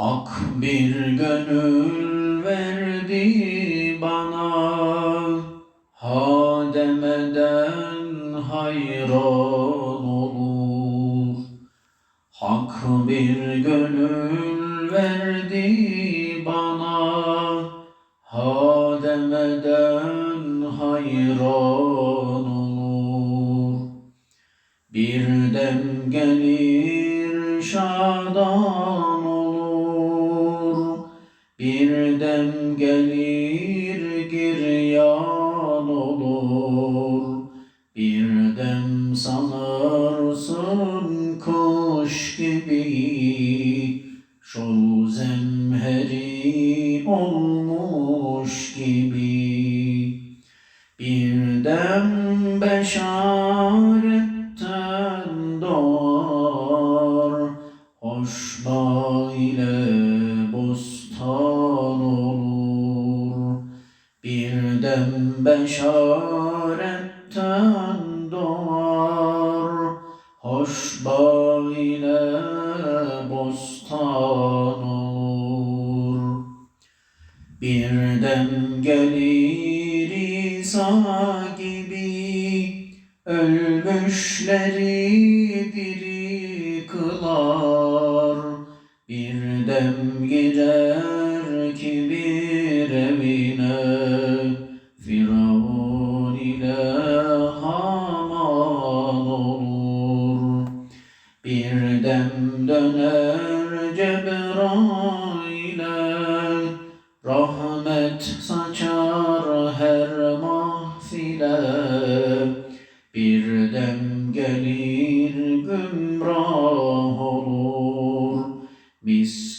Hak bir gönül verdi bana. Ha demeden hayran olur. Hak bir gönül verdi bana. Ha demeden hayran olur. Bir dem gelir şadan gelir giryan olur. Bir dem sanırsın kuş gibi. Şu zemheri olmuş gibi. Bir dem beşaretten doğar Hoş bağ ile Bir dem beşaretten doğar. Hoş bağ ile bostan olur. Bir dem gelir İsa gibi Ölmüşleri diri kılar. Bir dem girer bir dem döner Cebrail'e Rahmet saçar her mahfile. Bir dem gelir gümrah olur Miskin